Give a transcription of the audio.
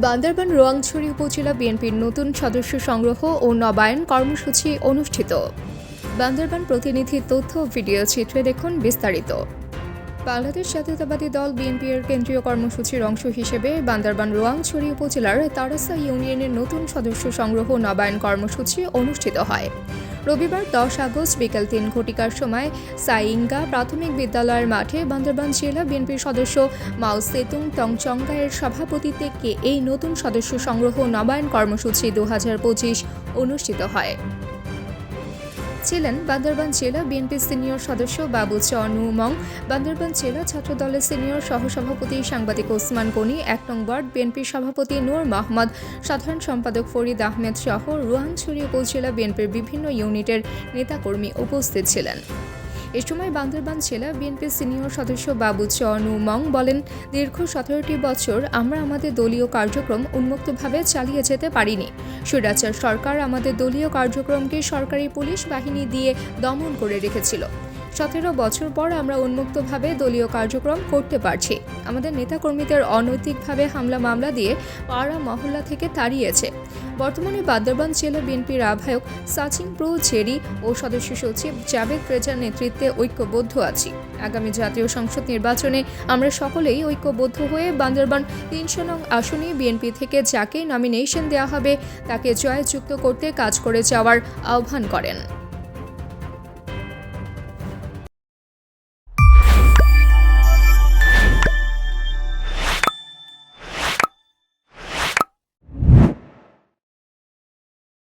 বান্দরবান রোয়াংছড়ি উপজেলা বিএনপির নতুন সদস্য সংগ্রহ ও নবায়ন কর্মসূচি অনুষ্ঠিত। বান্দরবান প্রতিনিধির তথ্য ভিডিও চিত্রে দেখুন বিস্তারিত। বাংলাদেশ জাতীয়তাবাদী দল বিএনপির কেন্দ্রীয় কর্মসূচির অংশ হিসেবে বান্দরবান রোয়াংছড়ি উপজেলার তারাসা ইউনিয়নের নতুন সদস্য সংগ্রহ নবায়ন কর্মসূচি অনুষ্ঠিত হয়। রবিবার দশ আগস্ট বিকেল তিন ঘটিকার সময় সাইঙ্গা প্রাথমিক বিদ্যালয়ের মাঠে বান্দরবান জেলা বিএনপির সদস্য মাও সেতুং টংচঙ্গায়ের সভাপতিত্বে কে এই নতুন সদস্য সংগ্রহ নবায়ন কর্মসূচি দু হাজার পঁচিশ অনুষ্ঠিত হয়। ছিলেন বান্দরবান জেলা বিএনপি সিনিয়র সদস্য বাবু চনু মং। বান্দরবান জেলা ছাত্রদলের সিনিয়র সহসভাপতি সাংবাদিক ওসমান গনি, এক নং ওয়ার্ড বিএনপির সভাপতি নূর মাহমদ, সাধারণ সম্পাদক ফরিদ আহমেদ সহ রুহানছড়ি উপজেলা বিএনপির বিভিন্ন ইউনিটের নেতাকর্মী উপস্থিত ছিলেন। এ সময় বান্দরবান জেলা বিএনপির সিনিয়র সদস্য বাবু চনু মং বলেন, দীর্ঘ সতেরোটি বছর আমরা আমাদের দলীয় কার্যক্রম উন্মুক্তভাবে চালিয়ে যেতে পারিনি। স্বৈরাচার সরকার আমাদের দলীয় কার্যক্রমকে সরকারি পুলিশ বাহিনী দিয়ে দমন করে রেখেছিল। সতেরো বছর পর আমরা উন্মুক্তভাবে দলীয় কার্যক্রম করতে পারছি। আমাদের নেতাকর্মীদের অনৈতিকভাবে হামলা মামলা দিয়ে পাড়া মহল্লা থেকে তাড়িয়েছে। বর্তমানে বান্দরবান জেলা বিএনপির আহ্বায়ক সাচিন প্রো জেরি ও সদস্য সচিব জাবেদ রেজার নেতৃত্বে ঐক্যবদ্ধ আছি। আগামী জাতীয় সংসদ নির্বাচনে আমরা সকলেই ঐক্যবদ্ধ হয়ে বান্দরবান তিনশো নং আসনে বিএনপি থেকে যাকে নমিনেশন দেওয়া হবে, তাকে জয়যুক্ত করতে কাজ করে যাওয়ার আহ্বান করেন।